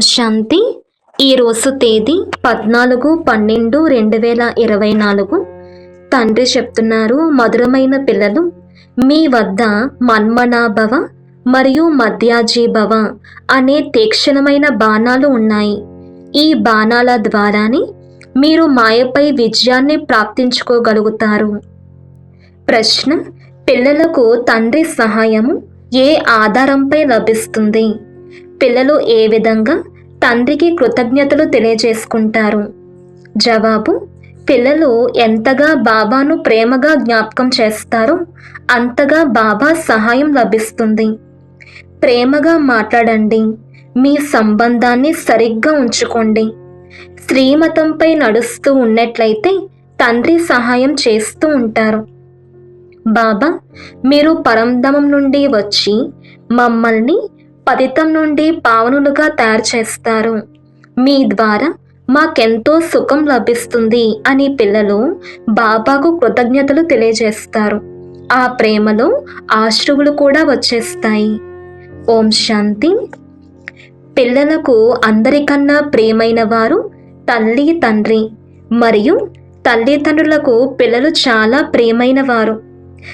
శాంతి ఈరోజు తేదీ పద్నాలుగు పన్నెండు రెండు వేల ఇరవై నాలుగు. తండ్రి చెప్తున్నారు మధురమైన పిల్లలు మీ వద్ద మన్మనాభవ మరియు మధ్యాజీభవ అనే తీక్షణమైన బాణాలు ఉన్నాయి. ఈ బాణాల ద్వారానే మీరు మాయపై విజయాన్ని ప్రాప్తించుకోగలుగుతారు. ప్రశ్న పిల్లలకు తండ్రి సహాయము ఏ ఆధారంపై లభిస్తుంది? పిల్లలు ఏ విధంగా తండ్రికి కృతజ్ఞతలు తెలియజేసుకుంటారు. జవాబు పిల్లలు ఎంతగా బాబాను ప్రేమగా జ్ఞాపకం చేస్తారో అంతగా బాబా సహాయం లభిస్తుంది. ప్రేమగా మాట్లాడండి. మీ సంబంధాన్ని సరిగ్గా ఉంచుకోండి. శ్రీమతంపై నడుస్తూ ఉన్నట్లయితే తండ్రి సహాయం చేస్తూ ఉంటారు. బాబా మీరు పరంధమం నుండి వచ్చి మమ్మల్ని పతితం నుండి పావనులుగా తయారు చేస్తారు. మీ ద్వారా మాకెంతో సుఖం లభిస్తుంది అని పిల్లలు బాబాకు కృతజ్ఞతలు తెలియజేస్తారు. ఆ ప్రేమలో ఆశ్రువులు కూడా వచ్చేస్తాయి. ఓం శాంతి. పిల్లలకు అందరికన్నా ప్రియమైన వారు తల్లి తండ్రి మరియు తల్లిదండ్రులకు పిల్లలు చాలా ప్రియమైన వారు.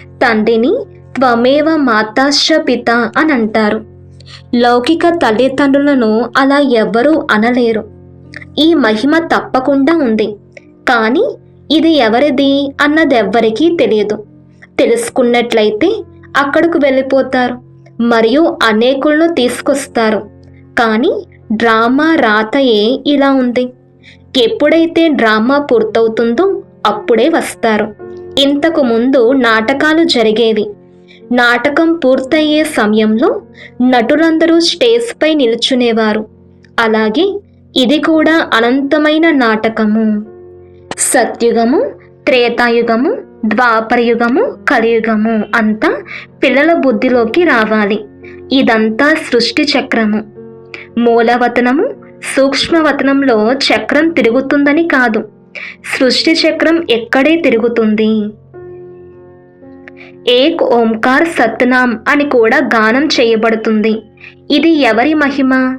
తండ్రిని త్వమేవ మాతాశ్చ పిత అని అంటారు. లౌకిక తల్లిదండ్రులను అలా ఎవ్వరూ అనలేరు. ఈ మహిమ తప్పకుండా ఉంది. కానీ ఇది ఎవరిది అన్నది ఎవ్వరికీ తెలియదు. తెలుసుకున్నట్లయితే అక్కడకు వెళ్ళిపోతారు. మరియు అనేకులను తీసుకొస్తారు. కానీ డ్రామా రాతయే ఇలా ఉంది. ఎప్పుడైతే డ్రామా పూర్తవుతుందో అప్పుడే వస్తారు. ఇంతకు ముందు నాటకాలు జరిగేవి. నాటకం పూర్తయ్యే సమయంలో నటులందరూ స్టేజ్పై నిల్చునేవారు. అలాగే ఇది కూడా అనంతమైన నాటకము. సత్యుగము త్రేతాయుగము ద్వాపరయుగము కలియుగము అంతా పిల్లల బుద్ధిలోకి రావాలి. ఇదంతా సృష్టి చక్రము. మూలవతనము సూక్ష్మవతనంలో చక్రం తిరుగుతుందని కాదు. సృష్టి చక్రం ఎక్కడే తిరుగుతుంది? ఏక్ ఓంకార్ సత్నాం అని కూడా గానం చేయబడుతుంది. ఇది ఎవరి మహిమ?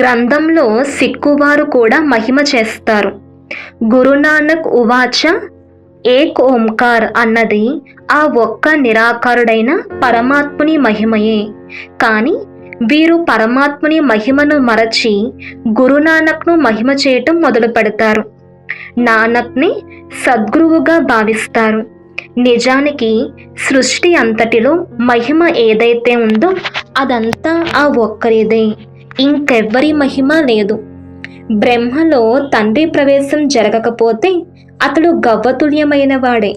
గ్రంథంలో సిక్కువారు కూడా మహిమ చేస్తారు. గురునానక్ ఉవాచ ఏక్ ఓంకార్ అన్నది ఆ ఒక్క నిరాకారుడైన పరమాత్ముని మహిమయే. కానీ వీరు పరమాత్ముని మహిమను మరచి గురునానక్ను మహిమ చేయటం మొదలు పెడతారు నానక్ని సద్గురువుగా భావిస్తారు. నిజానికి సృష్టి అంతటిలో మహిమ ఏదైతే ఉందో అదంతా ఆ ఒక్కరిదే. ఇంకెవ్వరి మహిమ లేదు. బ్రహ్మలో తండ్రి ప్రవేశం జరగకపోతే అతడు గవ్వతుల్యమైన వాడే.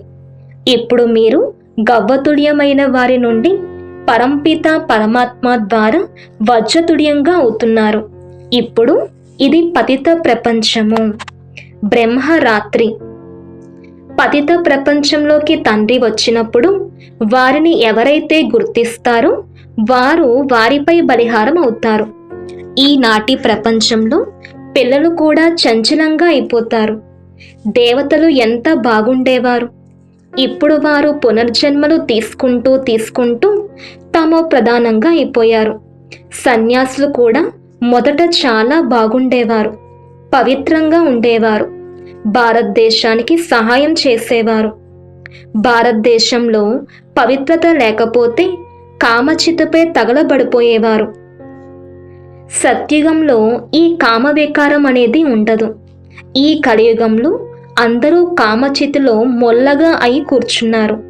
ఇప్పుడు మీరు గవ్వతుల్యమైన వారి నుండి పరంపిత పరమాత్మ ద్వారా వజ్రతుల్యంగా అవుతున్నారు. ఇప్పుడు ఇది పతిత ప్రపంచము. బ్రహ్మ రాత్రి పతిత ప్రపంచంలోకి తండ్రి వచ్చినప్పుడు వారిని ఎవరైతే గుర్తిస్తారో వారు వారిపై బలిహారం అవుతారు. ఈనాటి ప్రపంచంలో పిల్లలు కూడా చంచలంగా అయిపోతారు. దేవతలు ఎంత బాగుండేవారు. ఇప్పుడు వారు పునర్జన్మలు తీసుకుంటూ తీసుకుంటూ తాము ప్రధానంగా అయిపోయారు. సన్యాసులు కూడా మొదట చాలా బాగుండేవారు. పవిత్రంగా ఉండేవారు. భారతదేశానికి సహాయం చేసేవారు. భారతదేశంలో పవిత్రత లేకపోతే కామచితపై తగలబడిపోయేవారు. సత్యుగంలో ఈ కామ వికారం అనేది ఉండదు. ఈ కలియుగంలో అందరూ కామచితిలో మొల్లగా అయి కూర్చున్నారు.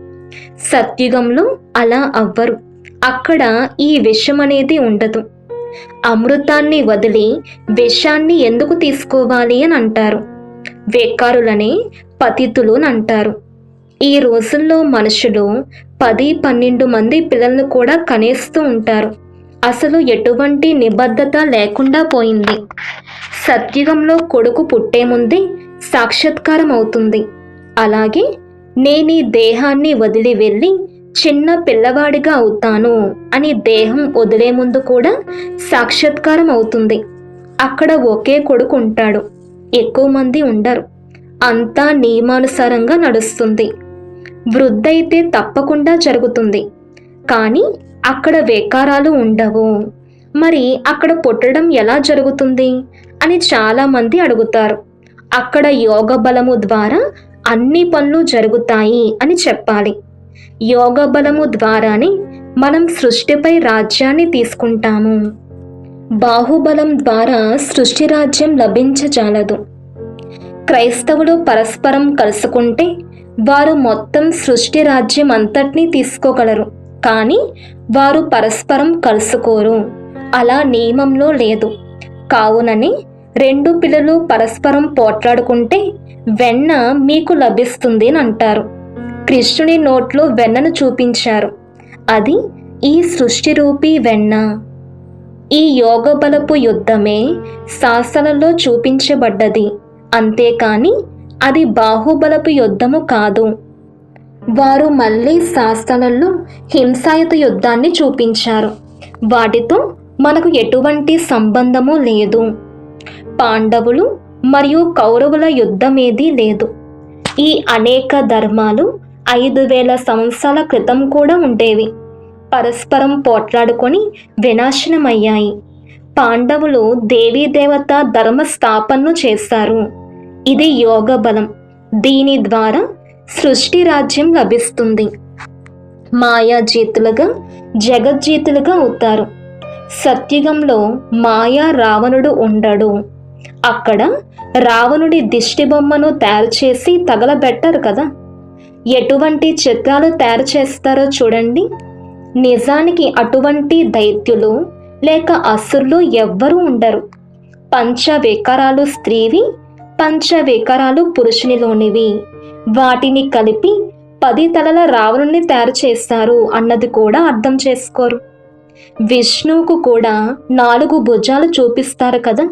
సత్యుగంలో అలా అవ్వరు. అక్కడ ఈ విషం అనేది ఉండదు. అమృతాన్ని వదిలి విషాన్ని ఎందుకు తీసుకోవాలి అని అంటారు. వేకారులని పతితులు అని అంటారు. ఈ రోజుల్లో మనుషులు పది పన్నెండు మంది పిల్లలను కూడా కనేస్తూ ఉంటారు. అసలు ఎటువంటి నిబద్ధత లేకుండా పోయింది. సత్యుగంలో కొడుకు పుట్టే ముందే సాక్షాత్కారం అవుతుంది. అలాగే నేను ఈ దేహాన్ని వదిలి వెళ్ళి చిన్న పిల్లవాడిగా అవుతాను అని దేహం వదిలే ముందు కూడా సాక్షాత్కారం అవుతుంది. అక్కడ ఒకే కొడుకు ఉంటాడు. ఎక్కువ మంది ఉండరు. అంతా నియమానుసారంగా నడుస్తుంది. వృద్ధైతే తప్పకుండా జరుగుతుంది. కానీ అక్కడ వేకారాలు ఉండవు. మరి అక్కడ పుట్టడం ఎలా జరుగుతుంది? అని చాలామంది అడుగుతారు. అక్కడ యోగ బలము ద్వారా అన్ని పనులు జరుగుతాయి అని చెప్పాలి. యోగ బలము ద్వారానే మనం సృష్టిపై రాజ్యాన్ని తీసుకుంటాము. బాహుబలం ద్వారా సృష్టి రాజ్యం లభించజాలదు. క్రైస్తవులు పరస్పరం కలుసుకుంటే వారు మొత్తం సృష్టి రాజ్యం అంతటినీ తీసుకోగలరు. కానీ వారు పరస్పరం కలుసుకోరు. అలా నియమంలో లేదు. కావునని రెండు పిల్లలు పరస్పరం పోట్లాడుకుంటే వెన్న మీకు లభిస్తుంది అని అంటారు కృష్ణుని నోట్లో వెన్నను చూపించారు. అది ఈ సృష్టి రూపీ వెన్న. ఈ యోగ బలపు యుద్ధమే శాసనలో చూపించబడ్డది. అంతేకాని అది బాహుబలపు యుద్ధము కాదు. వారు మళ్ళీ శాస్త్రాలలో హింసాయుత యుద్ధాన్ని చూపించారు. వాటితో మనకు ఎటువంటి సంబంధము లేదు. పాండవులు మరియు కౌరవుల యుద్ధమేదీ లేదు. ఈ అనేక ధర్మాలు ఐదు వేల సంవత్సరాల క్రితం కూడా ఉండేవి. పరస్పరం పోట్లాడుకొని వినాశనమయ్యాయి. పాండవులు దేవీ దేవత ధర్మ స్థాపనను చేశారు. ఇది యోగ బలం దీని ద్వారా సృష్టి రాజ్యం లభిస్తుంది. మాయాజీతులుగా జగజ్జీతులుగా అవుతారు. సత్యుగంలో మాయా రావణుడు ఉండడు. అక్కడ రావణుడి దిష్టి బొమ్మను తయారు చేసి తగలబెట్టారు కదా. ఎటువంటి చిత్రాలు తయారు చేస్తారో చూడండి. నిజానికి అటువంటి దైత్యులు లేక అసురులు ఎవ్వరూ ఉండరు. పంచవికారాలు స్త్రీవి పంచవికారాలు పురుషునిలోనివి. వాటిని కలిపి పది తలల రావణుని తయారు చేస్తారు అన్నది కూడా అర్థం చేసుకోరు. విష్ణువుకు కూడా నాలుగు భుజాలు చూపిస్తారు కదా.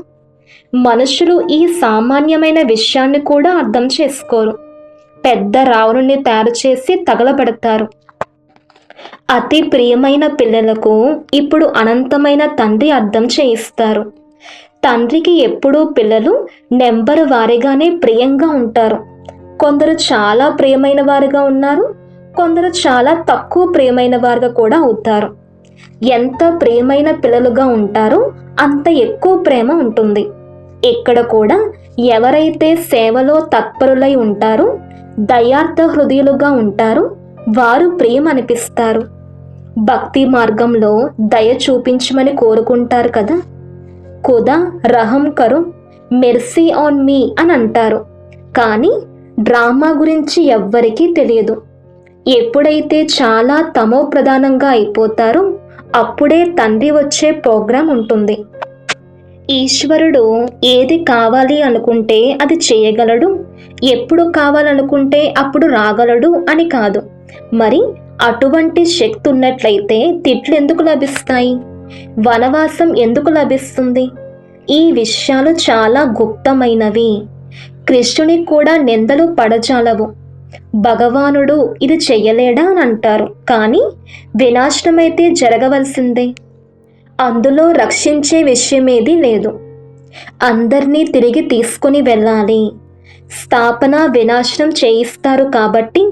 మనుషులు ఈ సామాన్యమైన విషయాన్ని కూడా అర్థం చేసుకోరు. పెద్ద రావణుని తయారు చేసి తగలబెడతారు. అతి ప్రియమైన పిల్లలకు ఇప్పుడు అనంతమైన తండ్రి అర్థం చేయిస్తారు. తండ్రికి ఎప్పుడూ పిల్లలు నెంబర్ వారిగానే ప్రియంగా ఉంటారు. కొందరు చాలా ప్రియమైన వారుగా ఉన్నారు. కొందరు చాలా తక్కువ ప్రియమైన వారుగా కూడా అవుతారు. ఎంత ప్రియమైన పిల్లలుగా ఉంటారో అంత ఎక్కువ ప్రేమ ఉంటుంది. ఇక్కడ కూడా ఎవరైతే సేవలో తత్పరులై ఉంటారో దయార్థ హృదయులుగా ఉంటారో వారు ప్రేమ అనిపిస్తారు భక్తి మార్గంలో దయ చూపించమని కోరుకుంటారు కదా? కుదా రహం కరు మెర్సీ ఆన్ మీ అని అంటారు. కానీ డ్రామా గురించి ఎవ్వరికీ తెలియదు. ఎప్పుడైతే చాలా తమో ప్రధానంగా అయిపోతారో అప్పుడే తండ్రి వచ్చే ప్రోగ్రాం ఉంటుంది. ఈశ్వరుడు ఏది కావాలి అనుకుంటే అది చేయగలడు. ఎప్పుడు కావాలనుకుంటే అప్పుడు రాగలడు అని కాదు. మరి అటువంటి శక్తి ఉన్నట్లయితే తిట్లు ఎందుకు లభిస్తాయి? వనవాసం ఎందుకు లభిస్తుంది? ఈ విషయాలు చాలా గుప్తమైనవి. కృష్ణునికి కూడా నిందలు పడజాలవు. భగవానుడు ఇది చెయ్యలేడా అని అంటారు. కానీ వినాశనమైతే జరగవలసిందే. అందులో రక్షించే విషయమేది లేదు. అందరినీ తిరిగి తీసుకుని వెళ్ళాలి. స్థాపన వినాశనం చేయిస్తారు కాబట్టి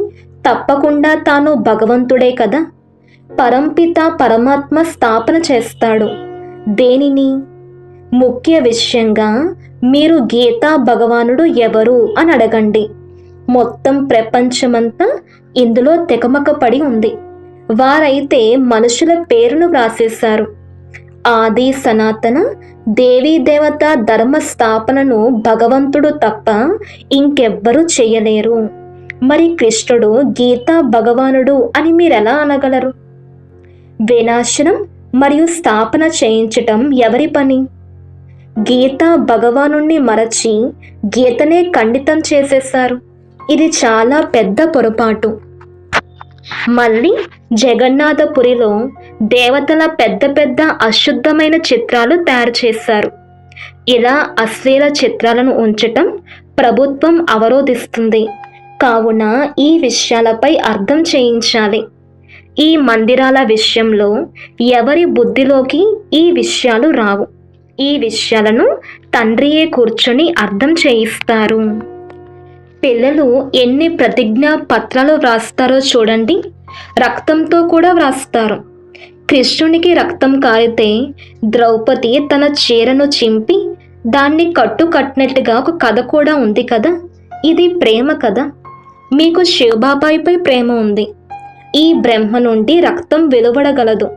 తప్పకుండా తాను భగవంతుడే కదా? పరంపిత పరమాత్మ స్థాపన చేస్తాడు. దేనిని? ముఖ్య విషయంగా మీరు గీతా భగవానుడు ఎవరు అని అడగండి. మొత్తం ప్రపంచమంతా ఇందులో తెకమక పడి ఉంది. వారైతే మనుషుల పేరును వ్రాసేశారు. ఆది సనాతన దేవీ దేవత ధర్మ స్థాపనను భగవంతుడు తప్ప ఇంకెవ్వరూ చేయలేరు. మరి కృష్ణుడు గీతా భగవానుడు అని మీరెలా అనగలరు? వినాశనం మరియు స్థాపన చేయించటం ఎవరి పని? గీత భగవాను మరచి గీతనే ఖండితం చేసేశారు. ఇది చాలా పెద్ద పొరపాటు. మళ్ళీ జగన్నాథపురిలో దేవతల పెద్ద పెద్ద అశుద్ధమైన చిత్రాలు తయారు చేశారు. ఇలా అశ్లీల చిత్రాలను ఉంచటం ప్రభుత్వం అవరోధిస్తుంది. కావున ఈ విషయాలపై అర్థం చేయించాలి. ఈ మందిరాల విషయంలో ఎవరి బుద్ధిలోకి ఈ విషయాలు రావు. ఈ విషయాలను తండ్రియే కూర్చొని అర్థం చేయిస్తారు. పిల్లలు ఎన్ని ప్రతిజ్ఞా పత్రాలు వ్రాస్తారో చూడండి. రక్తంతో కూడా వ్రాస్తారు. కృష్ణునికి రక్తం కారితే ద్రౌపది తన చీరను చింపి దాన్ని కట్టు కట్టినట్టుగా ఒక కథ కూడా ఉంది కదా? ఇది ప్రేమ కదా మీకు శివబాబాయిపై ప్రేమ ఉంది. ఈ బ్రహ్మ నుండి రక్తం వెలువడగలదు.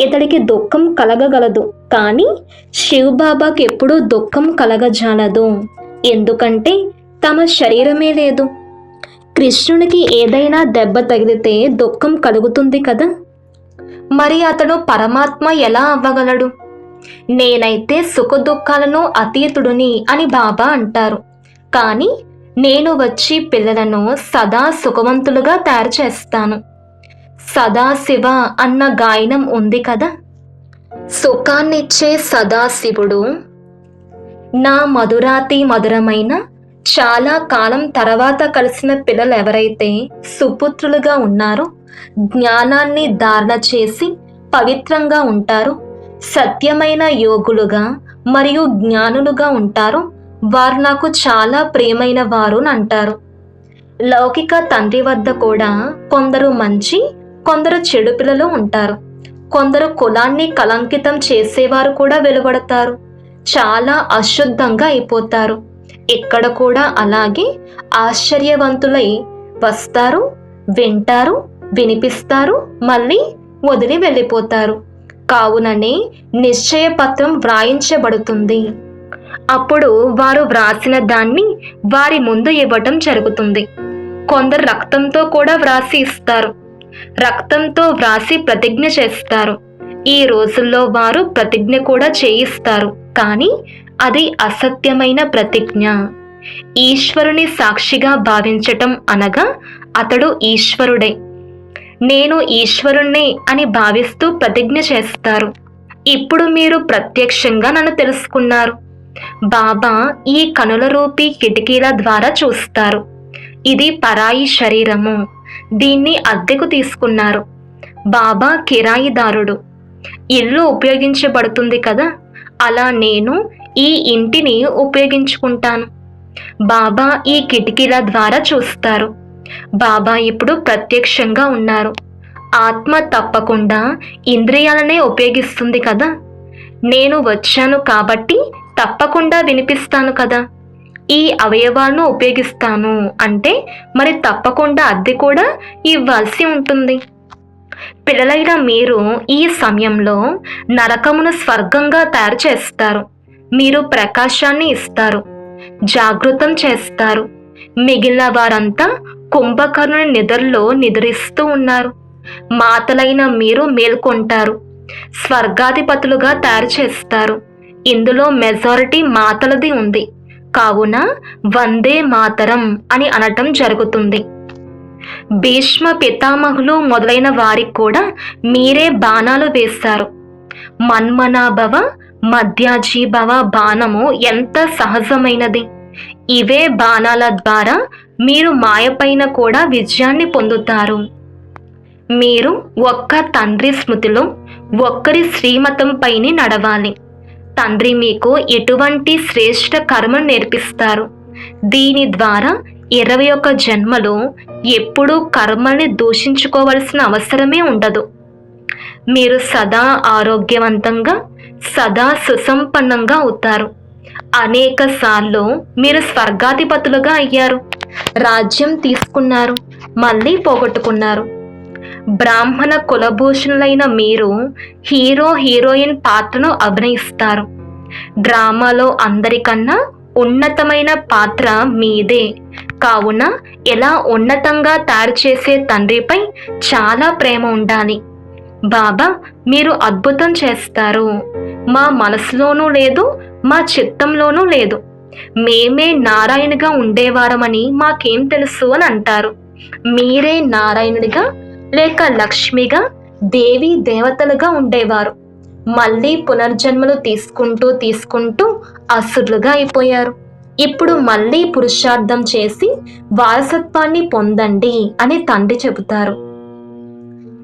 ఇతడికి దుఃఖం కలగగలదు. కానీ శివబాబాకి ఎప్పుడూ దుఃఖం కలగజాలదు. ఎందుకంటే తమ శరీరమే లేదు. కృష్ణునికి ఏదైనా దెబ్బ తగిలితే దుఃఖం కలుగుతుంది కదా? మరి అతడు పరమాత్మ ఎలా అవ్వగలడు? నేనైతే సుఖదుఖాలను అతీతుడుని అని బాబా అంటారు. కానీ నేను వచ్చి పిల్లలను సదా సుఖవంతులుగా తయారు చేస్తాను. సదాశివ అన్న గాయనం ఉంది కదా? సుఖాన్నిచ్చే సదాశివుడు నా మధురాతి మధురమైన చాలా కాలం తర్వాత కలిసిన పిల్లలు ఎవరైతే సుపుత్రులుగా ఉన్నారో జ్ఞానాన్ని ధారణ చేసి పవిత్రంగా ఉంటారు సత్యమైన యోగులుగా మరియు జ్ఞానులుగా ఉంటారో వారు నాకు చాలా ప్రియమైన వారు అని అంటారు. లౌకిక తండ్రి వద్ద కూడా కొందరు మంచి కొందరు చెడు పిల్లలు ఉంటారు. కొందరు కులాన్ని కలంకితం చేసేవారు కూడా వెలువడతారు. చాలా అశుద్ధంగా అయిపోతారు. ఇక్కడ కూడా అలాగే ఆశ్చర్యవంతులై వస్తారు వింటారు వినిపిస్తారు మళ్ళీ వదిలి వెళ్ళిపోతారు. కావుననే నిశ్చయపత్రం వ్రాయించబడుతుంది. అప్పుడు వారు వ్రాసిన దాన్ని వారి ముందు ఇవ్వటం జరుగుతుంది. కొందరు రక్తంతో కూడా వ్రాసి ఇస్తారు. రక్తంతో వ్రాసి ప్రతిజ్ఞ చేస్తారు. ఈ రోజుల్లో వారు ప్రతిజ్ఞ కూడా చేయిస్తారు. కానీ అది అసత్యమైన ప్రతిజ్ఞ. ఈశ్వరుని సాక్షిగా భావించటం అనగా అతడు ఈశ్వరుడే. నేను ఈశ్వరుణ్ణే అని భావిస్తూ ప్రతిజ్ఞ చేస్తారు. ఇప్పుడు మీరు ప్రత్యక్షంగా నన్ను తెలుసుకున్నారు. బాబా ఈ కనుల రూపీ కిటికీల ద్వారా చూస్తారు. ఇది పరాయి శరీరము. దీన్ని అద్దెకు తీసుకున్నారు. బాబా కిరాయిదారుడు. ఇల్లు ఉపయోగించబడుతుంది కదా? అలా నేను ఈ ఇంటిని ఉపయోగించుకుంటాను. బాబా ఈ కిటికీల ద్వారా చూస్తారు. బాబా ఇప్పుడు ప్రత్యక్షంగా ఉన్నారు. ఆత్మ తప్పకుండా ఇంద్రియాలనే ఉపయోగిస్తుంది కదా? నేను వచ్చాను కాబట్టి తప్పకుండా వినిపిస్తాను కదా. ఈ అవయవాలను ఉపయోగిస్తాను అంటే మరి తప్పకుండా అద్దె కూడా ఇవ్వాల్సి ఉంటుంది. పిల్లలైన మీరు ఈ సమయంలో నరకమును స్వర్గంగా తయారు చేస్తారు. మీరు ప్రకాశాన్ని ఇస్తారు. జాగృతం చేస్తారు. మిగిలిన వారంతా కుంభకర్ణుని నిద్రలో నిద్రిస్తూ ఉన్నారు. మాతలైన మీరు మేల్కొంటారు. స్వర్గాధిపతులుగా తయారు చేస్తారు. ఇందులో మెజారిటీ మాతలది ఉంది. కావున వందే మాతరం అని అనటం జరుగుతుంది. భీష్మ పితామహులు మొదలైన వారికి కూడా మీరే బాణాలు వేస్తారు. మన్మనాభవ మధ్యాజీభవ బాణము ఎంత సహజమైనది. ఇవే బాణాల ద్వారా మీరు మాయపైన కూడా విజయాన్ని పొందుతారు. మీరు ఒక్క తండ్రి స్మృతిలో ఒక్కరి శ్రీమతం పైన నడవాలి. తండ్రి మీకు ఎటువంటి శ్రేష్ట కర్మను నేర్పిస్తారు? దీని ద్వారా ఇరవై ఒక్క జన్మలో ఎప్పుడూ కర్మల్ని దూషించుకోవలసిన అవసరమే ఉండదు. మీరు సదా ఆరోగ్యవంతంగా సదా సుసంపన్నంగా అవుతారు. అనేక సార్లు మీరు స్వర్గాధిపతులుగా అయ్యారు. రాజ్యం తీసుకున్నారు మళ్ళీ పోగొట్టుకున్నారు. బ్రాహ్మణ కులభూషణులైన మీరు హీరో హీరోయిన్ పాత్రను అభినయిస్తారు. డ్రామాలో అందరికన్నా ఉన్నతమైన పాత్ర మీదే. కావున ఎలా ఉన్నతంగా తయారు చేసే తండ్రిపై చాలా ప్రేమ ఉండాలి. బాబా మీరు అద్భుతం చేస్తారు. మా మనసులోనూ లేదు మా చిత్తంలోనూ లేదు. మేమే నారాయణగా ఉండేవారమని మాకేం తెలుసు అని అంటారు. మీరే నారాయణుడిగా లేక లక్ష్మిగా దేవి దేవతలుగా ఉండేవారు. మళ్ళీ పునర్జన్మలు తీసుకుంటూ తీసుకుంటూ అసురులుగా అయిపోయారు. ఇప్పుడు మళ్ళీ పురుషార్థం చేసి వారసత్వాన్ని పొందండి అని తండ్రి చెబుతారు.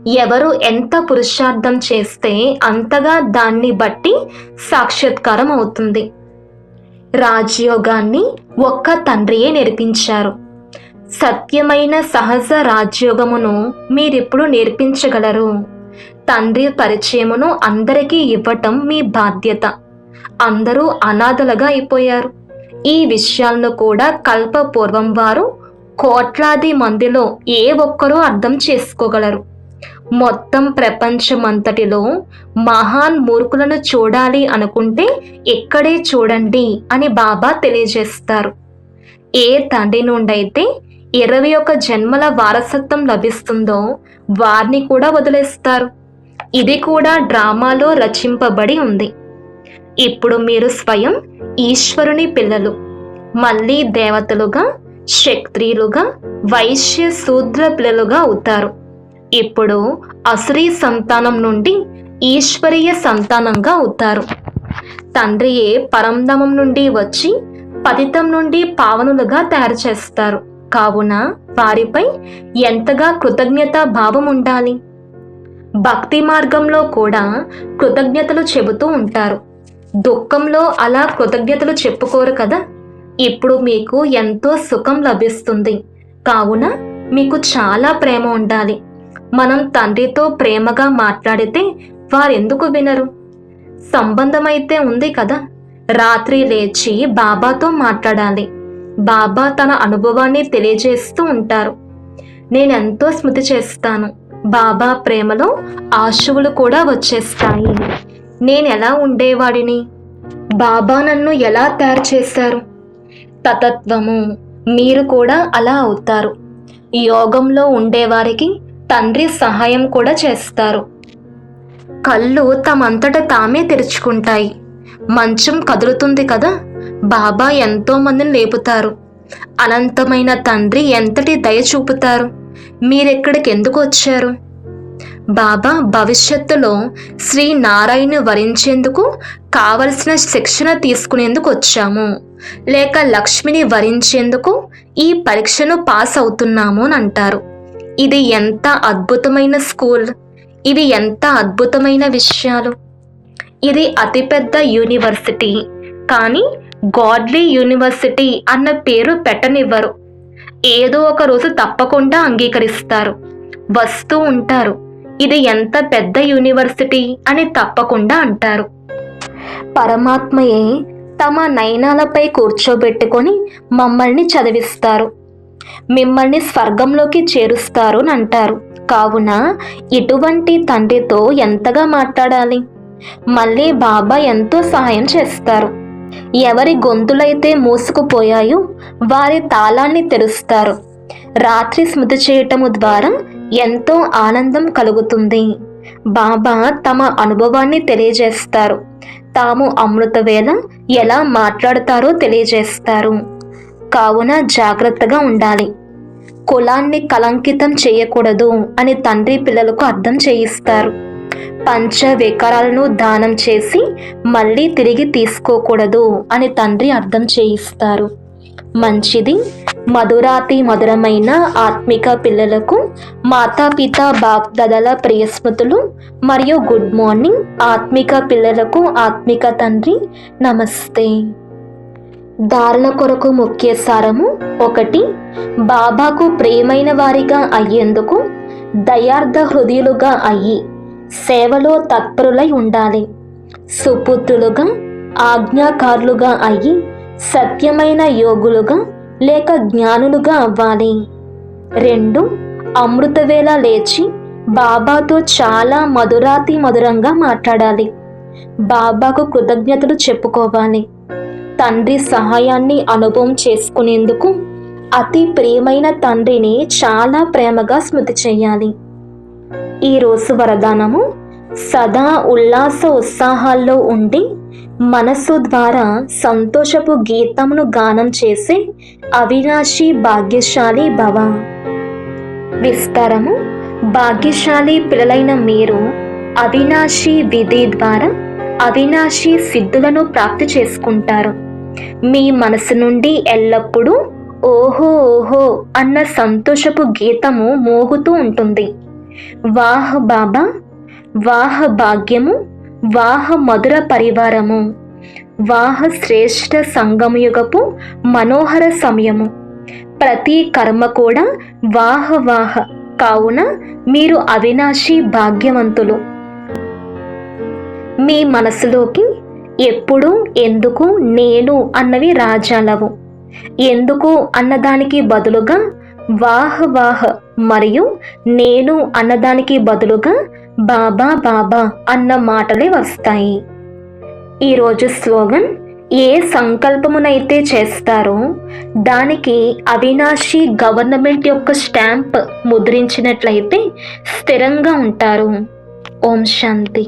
ఎవరు ఎంత పురుషార్థం చేస్తే అంతగా దాన్ని బట్టి సాక్షాత్కారం అవుతుంది. రాజయోగాన్ని ఒక్క తండ్రియే నేర్పించారు. సత్యమైన సహజ రాజ్యోగమును మీరెప్పుడు నేర్పించగలరు? తండ్రి పరిచయమును అందరికీ ఇవ్వటం మీ బాధ్యత. అందరూ అనాథలుగా అయిపోయారు. ఈ విషయాలను కూడా కల్పపూర్వం వారు కోట్లాది మందిలో ఏ ఒక్కరూ అర్థం చేసుకోగలరు. మొత్తం ప్రపంచమంతటిలో మహాన్ మూర్ఖులను చూడాలి అనుకుంటే ఇక్కడే చూడండి అని బాబా తెలియజేస్తారు. ఏ తండ్రి నుండైతే ఇరవై ఒక జన్మల వారసత్వం లభిస్తుందో వారిని కూడా వదిలేస్తారు. ఇది కూడా డ్రామాలో రచింపబడి ఉంది. ఇప్పుడు మీరు స్వయం ఈశ్వరుని పిల్లలు మళ్ళీ దేవతలుగా క్షత్రియులుగా వైశ్య శూద్ర పిల్లలుగా అవుతారు. ఇప్పుడు అసురీ సంతానం నుండి ఈశ్వరీయ సంతానంగా అవుతారు. తండ్రియే పరంధామం నుండి వచ్చి పతితం నుండి పావనులుగా తయారు చేస్తారు. కావున వారిపై ఎంతగా కృతజ్ఞత భావం ఉండాలి? భక్తి మార్గంలో కూడా కృతజ్ఞతలు చెబుతూ ఉంటారు. దుఃఖంలో అలా కృతజ్ఞతలు చెప్పుకోరు కదా? ఇప్పుడు మీకు ఎంతో సుఖం లభిస్తుంది. కావున మీకు చాలా ప్రేమ ఉండాలి. మనం తండ్రితో ప్రేమగా మాట్లాడితే వారెందుకు వినరు? సంబంధమైతే ఉంది కదా? రాత్రి లేచి బాబాతో మాట్లాడాలి. బాబా తన అనుభవాన్ని తెలియజేస్తూ ఉంటారు. నేనెంతో స్మృతి చేస్తాను. బాబా ప్రేమలో ఆశువులు కూడా వచ్చేస్తాయి. నేను ఎలా ఉండేవాడిని? బాబా నన్ను ఎలా తయారు చేశారు? తతత్వము మీరు కూడా అలా అవుతారు. యోగంలో ఉండేవారికి తండ్రి సహాయం కూడా చేస్తారు. కళ్ళు తమంతట తామే తెరుచుకుంటాయి. మంచం కదులుతుంది కదా? బాబా ఎంతో మందిని లేపుతారు. అనంతమైన తండ్రి ఎంతటి దయ చూపుతారు? మీరెక్కడికి ఎందుకు వచ్చారు? బాబా భవిష్యత్తులో శ్రీ నారాయణ వరించేందుకు కావలసిన శిక్షణ తీసుకునేందుకు వచ్చాము. లేక లక్ష్మిని వరించేందుకు ఈ పరీక్షను పాస్ అవుతున్నాము అని అంటారు. ఇది ఎంత అద్భుతమైన స్కూల్! ఇవి ఎంత అద్భుతమైన విషయాలు! ఇది అతిపెద్ద యూనివర్సిటీ! కానీ గాడ్లీ యూనివర్సిటీ అన్న పేరు పెట్టనివ్వరు. ఏదో ఒక రోజు తప్పకుండా అంగీకరిస్తారు. వస్తూ ఉంటారు. ఇది ఎంత పెద్ద యూనివర్సిటీ అని తప్పకుండా అంటారు. పరమాత్మయే తమ నయనాలపై కూర్చోబెట్టుకొని మమ్మల్ని చదివిస్తారు. మిమ్మల్ని స్వర్గంలోకి చేరుస్తారు అని అంటారు. కావున ఇటువంటి తండ్రితో ఎంతగా మాట్లాడాలి? మళ్ళీ బాబా ఎంతో సహాయం చేస్తారు. ఎవరి గొంతులైతే మూసుకుపోయాయో వారి తాళాన్ని తెరుస్తారు. రాత్రి స్మృతి చేయటము ద్వారా ఎంతో ఆనందం కలుగుతుంది. బాబా తమ అనుభవాన్ని తెలియజేస్తారు. తాము అమృతవేళ ఎలా మాట్లాడతారో తెలియజేస్తారు. కావున జాగ్రత్తగా ఉండాలి. కులాన్ని కలంకితం చేయకూడదు అని తండ్రి పిల్లలకు అర్థం చేయిస్తారు. పంచ వికారాలను దానం చేసి మళ్ళీ తిరిగి తీసుకోకూడదు అని తండ్రి అర్థం చేయిస్తారు. మంచిది మధురాతి మధురమైన ఆత్మిక పిల్లలకు మాతాపిత బాప్దదల ప్రియస్మృతులు మరియు గుడ్ మార్నింగ్ ఆత్మిక పిల్లలకు ఆత్మిక తండ్రి నమస్తే. ధారణ కొరకు ముఖ్య సారము ఒకటి బాబాకు ప్రేమైన వారిగా అయ్యేందుకు దయార్థ హృదయులుగా అయ్యి సేవలో తత్పరులై ఉండాలి. సుపుత్రులుగా ఆజ్ఞాకారులుగా అయ్యి సత్యమైన యోగులుగా లేక జ్ఞానులుగా అవ్వాలి. రెండు అమృతవేళ లేచి బాబాతో చాలా మధురాతి మధురంగా మాట్లాడాలి. బాబాకు కృతజ్ఞతలు చెప్పుకోవాలి. తండ్రి సహాయాన్ని అనుభవం చేసుకునేందుకు అతి ప్రియమైన తండ్రిని చాలా ప్రేమగా స్మృతి చేయాలి. ఈరోజు వరదానము. సదా ఉల్లాస ఉత్సాహాల్లో ఉండి మనస్సు ద్వారా సంతోషపు గీతమును గానం చేసే అవినాశి భాగ్యశాలి భవ. విస్తారము. భాగ్యశాలి పిల్లలైన మీరు అవినాశి విధి ద్వారా అవినాశి సిద్ధులను ప్రాప్తి చేసుకుంటారు. మీ మనసు నుండి ఎల్లప్పుడూ ఓహో ఓహో అన్న సంతోషపు గీతము మోగుతూ ఉంటుంది. వాహ బాబా వాహ భాగ్యము వాహ మధుర పరివారము వాహ శ్రేష్ఠ సంగమయుగపు మనోహర సమయము. ప్రతి కర్మ కూడా వాహ వాహ కావున మీరు అవినాశి భాగ్యవంతులు. మీ మనసులోకి ఎప్పుడు ఎందుకు నేను అన్నవి రాజాలవు. ఎందుకు అన్నదానికి బదులుగా వాహ వాహ మరియు నేను అన్నదానికి బదులుగా బాబా బాబా అన్న మాటలే వస్తాయి. ఈరోజు స్లోగన్ ఏ సంకల్పమునైతే చేస్తారో దానికి అవినాశి గవర్నమెంట్ యొక్క స్టాంప్ ముద్రించినట్లయితే స్థిరంగా ఉంటారు. ఓం శాంతి.